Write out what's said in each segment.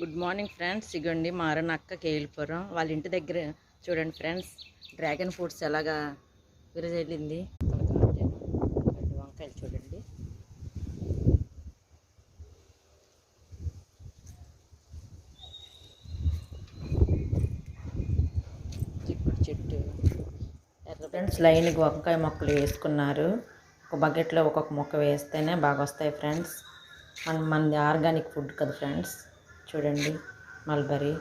Good morning friends. ఇగోండి మారనక్క అక్క కేలిపురం వాళ్ళ ఇంటి దగ్గర చూడండి ఫ్రెండ్స్ డ్రాగన్ ఫ్రూట్స్ ఎలాగా విరజల్లింది. వంకాయలు చూడండి. చిక్కుడు చెట్టు. ఫ్రెండ్స్ లైన్కి వంకాయ మొక్కలు వేసుకున్నారు. ఒక బకెట్లో ఒక్కొక్క మొక్క వేస్తేనే బాగా వస్తాయి ఫ్రెండ్స్. మన మనది ఆర్గానిక్ ఫుడ్ కదా ఫ్రెండ్స్. చూడండి మల్బరీ.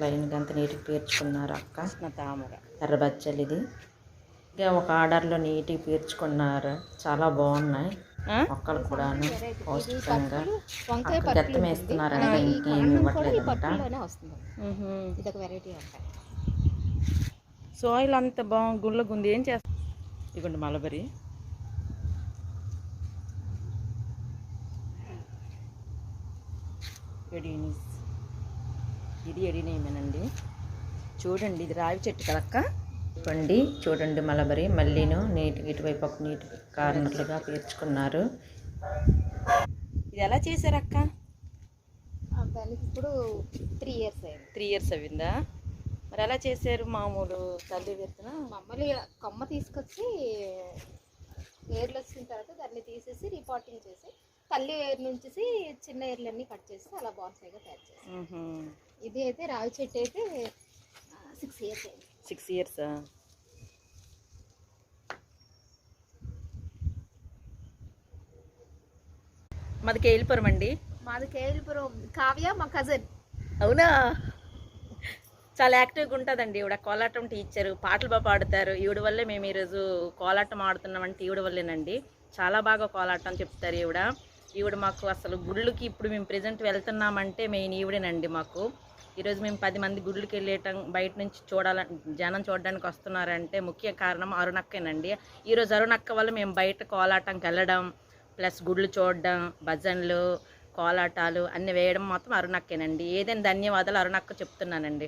లైన్కి అంత నీట్గా పేర్చుకున్నారు అక్క. తామర. ఎర్ర బచ్చలు ఇది. ఇంకా ఒక ఆర్డర్లో నీట్గా పేర్చుకున్నారు. చాలా బాగున్నాయి. మొక్కలు కూడాను పౌష్టికంగా. గత్తం ఇంకేం ఇది ఒక వెరైటీ వంకాయ. సాయిల్ అంత బాగా గుళ్ళ గుంది ఏం చేస్తా ఇదిగోండి మలబరి. ఎడీనిస్. ఇది ఎడీనేమేనండి చూడండి ఇది రావి చెట్టు కదక్క? పండి చూడండి మలబరి మళ్ళీను నీటి ఇటువైపు ఒక నీటి కార్నర్లుగా పేర్చుకున్నారు. ఇది ఎలా చేశారక్క దానికి ఇప్పుడు త్రీ ఇయర్స్ అయింది. త్రీ ఇయర్స్ అయిందా మరి ఎలా చేశారు మామూలు తల్లి విత్తనం? మమ్మల్ని కొమ్మ తీసుకొచ్చి ఏర్లు వచ్చిన తర్వాత దాన్ని తీసేసి రిపోర్టింగ్ చేసి తల్లి ఏరు నుంచి చిన్న ఏర్లన్నీ కట్ చేసి అలా బాన్సాయిగా తయారు చేసి మ్మ్హ్మ్. ఇది అయితే రావి చెట్టు అయితే సిక్స్ ఇయర్స్ సిక్స్ ఇయర్సా మాది కేలిపురం అండి. మాది కేవలపురం కావ్య మా కజన్ అవునా? చాలా యాక్టివ్గా ఉంటుందండి ఈవిడ. కోలాటం టీచరు పాటలు బాగా పాడుతారు. ఈవిడ వల్లే మేము ఈరోజు కోలాటం ఆడుతున్నామంటే ఈవిడ వల్లేనండి. చాలా బాగా కోలాటం చెప్తారు ఈవిడ. ఈవిడ మాకు అసలు గుళ్ళకి ఇప్పుడు మేము ప్రజెంట్ వెళ్తున్నామంటే మెయిన్ ఈవిడేనండి మాకు. ఈరోజు మేము పది మంది గుళ్ళకి వెళ్ళేటం బయట నుంచి చూడాల జనం చూడడానికి వస్తున్నారంటే ముఖ్య కారణం అరుణక్కేనండి ఈరోజు అరుణక్క వల్ల మేము బయట కోలాటంకి వెళ్ళడం ప్లస్ గుళ్ళు చూడడం భజనలు కోలాటాలు అన్నీ వేయడం మొత్తం అరుణక్కేనండి. ఏదైనా ధన్యవాదాలు అరుణక్క చెప్తున్నానండి.